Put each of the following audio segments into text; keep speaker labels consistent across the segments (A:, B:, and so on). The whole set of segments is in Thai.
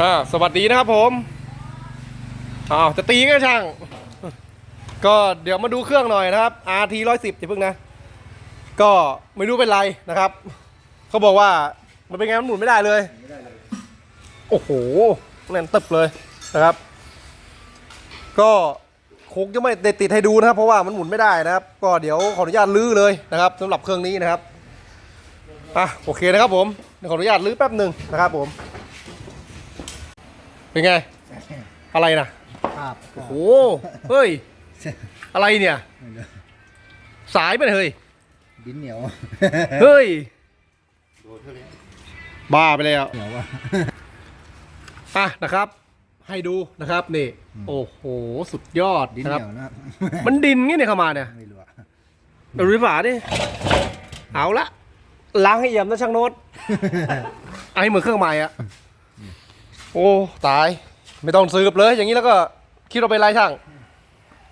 A: อ่าสวัสดีนะครับผมอ้าวจะตีก็ช่าง ก็เดี๋ยวมาดูเครื่องหน่อยนะครับ RT 110อย่าเพิ่งนะ ก็ไม่รู้เป็นไรนะครับ เขาบอกว่ามันเป็นไงมันหมุนไม่ได้เลย โอ้โหแน่นตึบเลยนะครับ ก็คงจะไม่ได้ติดให้ดูนะครับ เพราะว่ามันหมุนไม่ได้นะครับ ก็เดี๋ยวขออนุญาตลื้อเลยนะครับสำหรับเครื่องนี้นะครับอะโอเคนะครับผมเดี๋ยวขออนุญาตลื้อแป๊บหนึ่งนะครับผม เป็นไง อะไรนะ
B: ภาพก็
A: โอ้โหเฮ้ย อะไรเนี่ย
B: ไม่รู้
A: สายไปเลยเฮ้ย
B: ดินเหนียว
A: เฮ้ยบ้าไปแล้ว
B: เหนียวว่ะ
A: อะนะครับ ให้ดูนะครับนี่ โอ้โห สุดยอด
B: ดิน
A: นะ
B: เห
A: ครับ
B: นียวนะ
A: มันดินงี้เนี่ยเข้ามาเนี่ย
B: ไม่รู้อะ
A: ดูดิฝาดิเอาละล้างให้เอี่ยมนะช่างโน้ตไอ้เหมือนเครื่องใหม่อะ โอ้ตาย ไม่ต้องสืบเลย อย่างนี้แล้วก็คิดว่าเป็นไรช่าง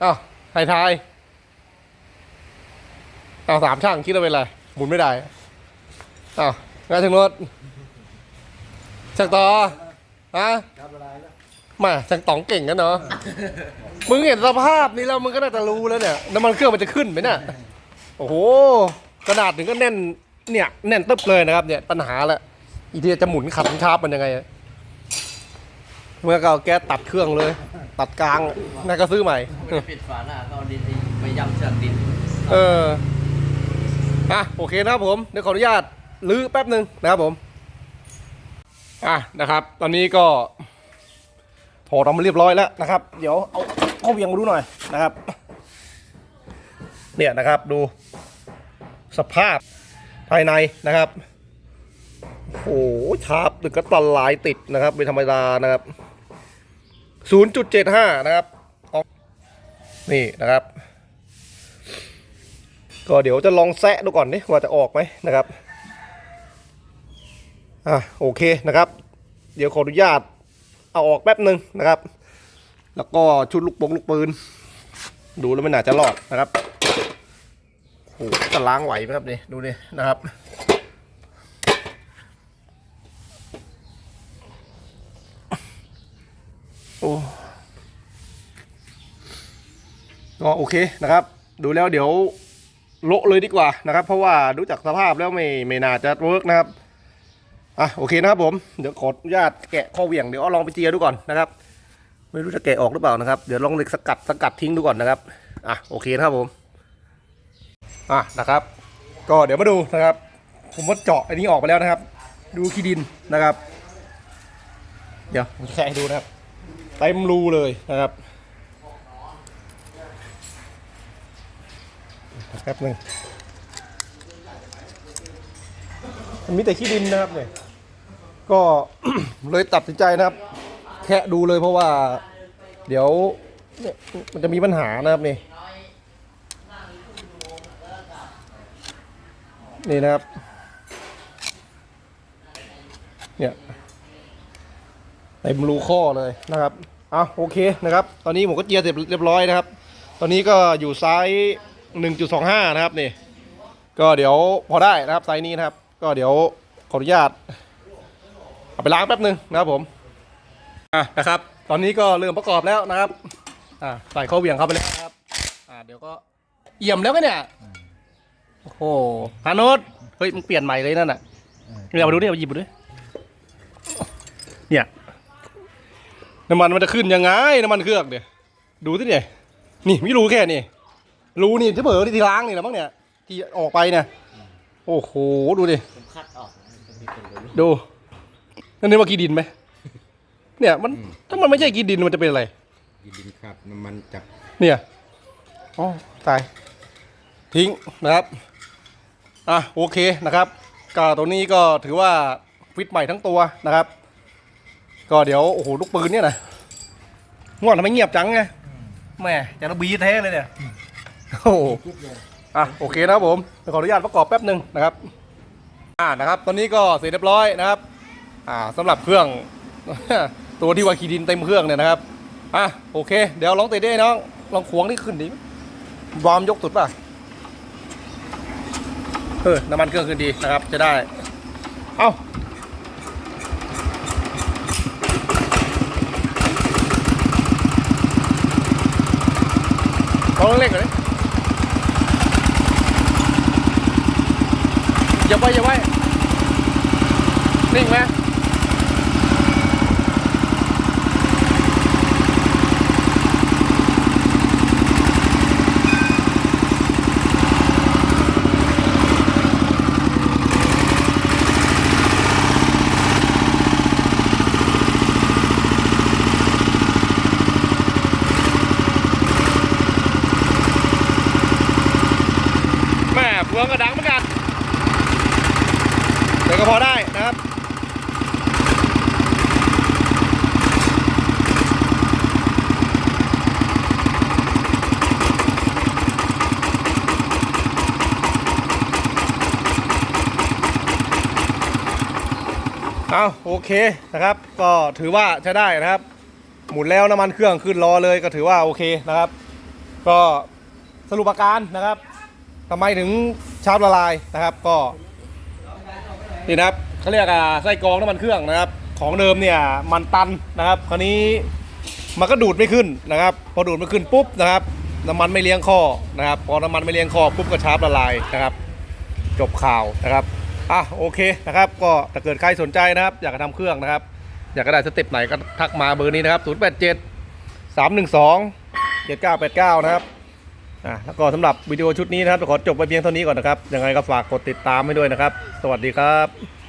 A: อ้าวไทยทายอ้าวสามช่างคิดว่าเป็นไรหมุนไม่ได้อ้าวงั้นช่างโน้ตช่างต่อฮะมาช่างต๋องเก่งกันเนาะมึงเห็นสภาพนี้แล้วมึงก็น่าจะรู้แล้วเนี่ยน้ำมันเครื่องมันจะขึ้นไหมเนี่ยโอ้โหกระดาษถึงก็แน่นเนี่ยแน่นตึ๊บเลยนะครับเนี่ยปัญหาละอีทีจะหมุนขันชาร์ปมันยังไง เมื่อก็เอาแก๊สตัดเครื่องเลย ตัดกลางน่าก็ซื้อใหม่
C: ไม่ได้ปิดฝาหน้าก็เอาดินไปย้ำเชือกดิน
A: เอออะโอเคนะครับผมเดี๋ยวขออนุญาตลื้อแป๊บหนึ่งนะครับผมอะนะครับ ตอนนี้ก็ถอดออกมาเรียบร้อยแล้วนะครับ เดี๋ยวเอาเข้าเวียงมาดูหน่อยนะครับ เนี่ยนะครับดูสภาพภายในนะครับโอ้โหชาร์ปหรือก็ตลายติดนะครับเป็นธรรมดานะครับ 0.75 นะครับออกนี่นะครับ ก็เดี๋ยวจะลองแซะดูก่อนดิว่าจะออกไหมนะครับ อะโอเคนะครับ เดี๋ยวขออนุญาตเอาออกแป๊บหนึ่งนะครับ แล้วก็ชุดลูกโปงลูกปืน ดูแล้วไม่น่าจะรอดนะครับโอ้จะล้างไหวไหมครับนี่ดูนี่นะครับ โอ้ก็โอเคนะครับ ดูแล้วเดี๋ยวโละเลยดีกว่านะครับ เพราะว่าดูจากสภาพแล้วไม่ไม่น่าจะเวิร์กนะครับอะโอเคนะครับผมเดี๋ยวขออนุญาตแกะข้อเหวี่ยงเดี๋ยวลองไปเจียดูก่อนนะครับ ไม่รู้จะแกะออกหรือเปล่านะครับ เดี๋ยวลองเหล็กสกัดสกัดทิ้งดูก่อนนะครับอะโอเคนะครับผมอะนะครับ ก็เดี๋ยวมาดูนะครับ ผมว่าเจาะอันนี้ออกไปแล้วนะครับ ดูขี้ดินนะครับ เดี๋ยวผมจะแค่ให้ดูนะครับ เต็มรูเลยนะครับแป๊บหนึ่งมันมีแต่ขี้ดินนะครับเนี่ยก็เลยตัดสินใจนะครับ แค่ดูเลยเพราะว่า เดี๋ยวเนี่ยมันจะมีปัญหานะครับนี่นี่นะครับ เนี่ย เต็มรูข้อเลยนะครับเอาโอเคนะครับ ตอนนี้ผมก็เจียร์เสร็จเรียบร้อยนะครับ ตอนนี้ก็อยู่ไซส์ 1.25 นะครับนี่ ก็เดี๋ยวพอได้นะครับไซส์นี้นะครับ ก็เดี๋ยวขออนุญาตเอาไปล้างแป๊บหนึ่งนะครับผมอะนะครับ ตอนนี้ก็เริ่มประกอบแล้วนะครับอ่าใส่ข้อเหวี่ยงเข้าไปเลยนะครับอ่าเดี๋ยวก็เอี่ยมแล้วก็เนี่ยโอ้โหฮานุสเฮ้ยมึงเปลี่ยนใหม่เลยนั่นน่ะเดี๋ยวมาดูดิเอาหยิบมาดูดิเนี่ย น้ำมันมันจะขึ้นยังไงน้ำมันเครื่องเนี่ยดูสิเนี่ยนี่ไม่รู้แค่นี่รู้นี่ที่เผลอที่ที่ล้างนี่แหละมั้งเนี่ยที่ออกไปเนี่ยโอ้โหดูดิ
C: ผมคัดออกมันมีเป็นรู
A: ดูนั่นนี่ว่ากีดินไหมเนี่ยมันถ้ามันไม่ใช่กีดินมันจะเป็นอะไร
B: ยินดินครับน้ำมันจับ
A: เนี่ยอ๋อตายทิ้งนะครับอะโอเคนะครับก็ตัวนี้ก็ถือว่าฟิตใหม่ทั้งตัวนะครับ ก็เดี๋ยวโอ้โหลูกปืนเนี่ยนะง่วงทำไมเงียบจังไงแหม่จะระบีแท้เลยเนี่ยโอ้โหอะโอเคนะครับผมขออนุญาตประกอบแป๊บหนึ่งนะครับอ่านะครับ ตอนนี้ก็เสร็จเรียบร้อยนะครับ อ่าสำหรับเครื่อง ตัวที่วาคีดินเต็มเครื่องเนี่ยนะครับอะโอเค เดี๋ยวลองเตะได้น้องลองควงนี่ขึ้นดิวอร์มยกสุดป่ะเออน้ำมันเครื่องขึ้นดีนะครับ จะได้ เอ้า ลองเร่งก่อนดิอย่าไปอย่าไปนิ่งไหมแม่เฟืองกระดังเหมือนกันแต่ ก็พอได้นะครับเอาโอเคนะครับ ก็ถือว่าใช้ได้นะครับ หมุนแล้วน้ำมันเครื่องขึ้นรอเลยก็ถือว่าโอเคนะครับ ก็สรุปอาการนะครับทำไมถึงชาร์จละลายนะครับ ก็ นี่นะครับเขาเรียกอะไส้กรองน้ำมันเครื่องนะครับ ของเดิมเนี่ยมันตันนะครับ คราวนี้มันก็ดูดไม่ขึ้นนะครับ พอดูดไม่ขึ้นปุ๊บนะครับน้ำมันไม่เลี้ยงข้อนะครับ พอน้ำมันไม่เลี้ยงข้อปุ๊บก็ชาร์จละลายนะครับ จบข่าวนะครับอะโอเคนะครับ ก็ถ้าเกิดใครสนใจนะครับ อยากจะทำเครื่องนะครับ อยากจะได้สเต็ปไหนก็ทักมาเบอร์นี้นะครับ 087 312 7989 นะครับ อะแล้วก็สำหรับวิดีโอชุดนี้นะครับขอจบไปเพียงเท่านี้ก่อนนะครับยังไงก็ฝากกดติดตามให้ด้วยนะครับ สวัสดีครับ